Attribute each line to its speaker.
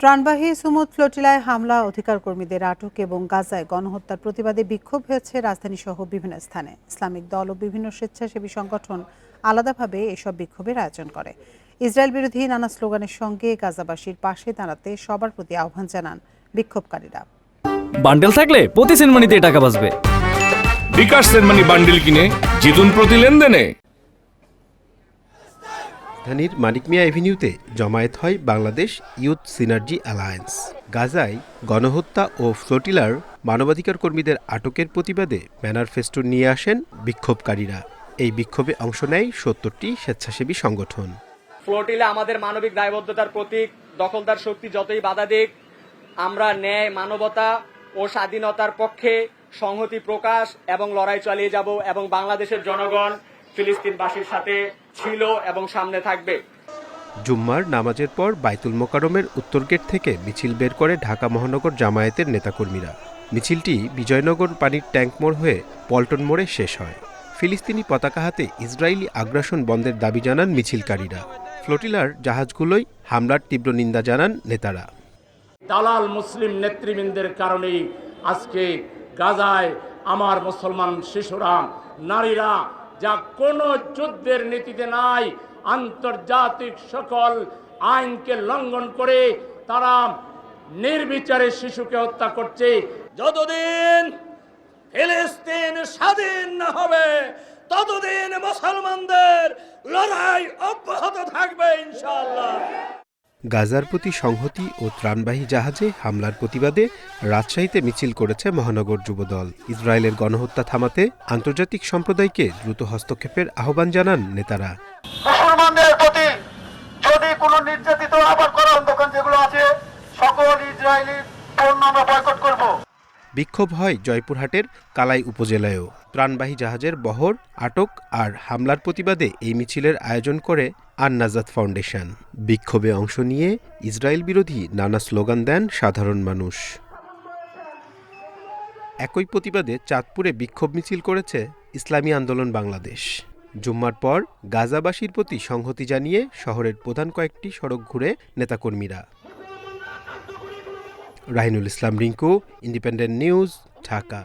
Speaker 1: ত্রাণবাহী Sumud ফ্লোটিলায় হামলা অধিকার কর্মীদের আটক এবং গাজায় গণহত্যার প্রতিবাদে বিক্ষোভ হয়েছে রাজধানী সহ বিভিন্ন স্থানে। ইসলামিক দল ও বিভিন্ন স্বেচ্ছাসেবী সংগঠন আলাদাভাবে এসব বিক্ষোভের আয়োজন করে। ইসরায়েল বিরোধী নানা স্লোগানের সঙ্গে গাজাবাসীর পাশে দাঁড়াতে সবার প্রতি আহ্বান জানান বিক্ষোভকারীরা।
Speaker 2: বান্ডেল থাকলে প্রতি সেনমানিতে টাকা বাঁচবে।
Speaker 3: বিকাশ সেনমানি বান্ডিল কিনে জিতুন প্রতি লেনদেনে।
Speaker 4: রাজধানীর মানিক মিয়া এভিনিউতে জমায়েত হয় বাংলাদেশ ইউথ সিনার্জি অ্যালায়েন্স। গাজায় গণহত্যা ও ফ্লোটিলার মানবাধিকার কর্মীদের আটকের প্রতিবাদে ব্যানার নিয়ে আসেন বিক্ষোভকারীরা। এই বিক্ষোভে অংশ নেয় সত্তরটি স্বেচ্ছাসেবী সংগঠন।
Speaker 5: ফ্লোটিলা আমাদের মানবিক দায়বদ্ধতার প্রতীক, দখলদার শক্তি যতই বাধা দিক, আমরা ন্যায়, মানবতা ও স্বাধীনতার পক্ষে সংহতি প্রকাশ এবং লড়াই চালিয়ে যাব এবং বাংলাদেশের জনগণ ফিলিস্তিনবাসীর সাথে ছিল এবং সামনে থাকবে।
Speaker 4: জুম্মার নামাজের পর বাইতুল মোকারমের উত্তর গেট থেকে মিছিল বের করে ঢাকা মহানগর জামায়াতের নেতাকর্মীরা। মিছিলটি বিজয়নগর পানির ট্যাঙ্ক মোড় হয়ে পল্টন মোড়ে শেষ হয়। ফিলিস্তিনি পতাকা হাতে ইসরায়েলি আগ্রাসন বন্ধের দাবি জানান মিছিলকারীরা। ফ্লোটিলার জাহাজগুলোই হামলার তীব্র নিন্দা জানান নেতারা।
Speaker 6: দালাল মুসলিম নেতৃবৃন্দের কারণেই আজকে গাজায় আমার মুসলমান শিশুরা নারীরা যা কোনো যুদ্ধের নীতিতে নাই, আন্তর্জাতিক সকল আইনকে লঙ্ঘন করে তারা নির্বিচারে শিশুকে হত্যা করছে। যতদিন ফিলিস্তিন স্বাধীন না হবে, ততদিন মুসলমানদের লড়াই অব্যাহত থাকবে ইনশাআল্লাহ।
Speaker 4: গাজার প্রতি সংহতি ও ত্রাণবাহী জাহাজে হামলার প্রতিবাদে রাজশাহীতে মিছিল করেছে মহানগর যুবদল। ইসরায়েলের গণহত্যা থামাতে আন্তর্জাতিক সম্প্রদায়কে দ্রুত হস্তক্ষেপের আহ্বান জানান নেতারা।
Speaker 7: মুসলমানদের প্রতি যদি কোনো নির্যাতিত আবার করার দোকান যেগুলো আছে সকল ইসরায়েলি পণ্য আমরা বয়কট করব।
Speaker 4: বিক্ষোভ হয় জয়পুরহাটের কালাই উপজেলায়ও। ত্রাণবাহী জাহাজের বহর আটক আর হামলার প্রতিবাদে এই মিছিলের আয়োজন করে আন্নাজাত ফাউন্ডেশন। বিক্ষোভে অংশ নিয়ে ইসরায়েল বিরোধী নানা স্লোগান দেন সাধারণ মানুষ। একই প্রতিবাদে চাঁদপুরে বিক্ষোভ মিছিল করেছে ইসলামী আন্দোলন বাংলাদেশ। জুম্মার পর গাজাবাসীর প্রতি সংহতি জানিয়ে শহরের প্রধান কয়েকটি সড়ক ঘুরে নেতাকর্মীরা। Rahinul Islam Rinku, independent news, Dhaka.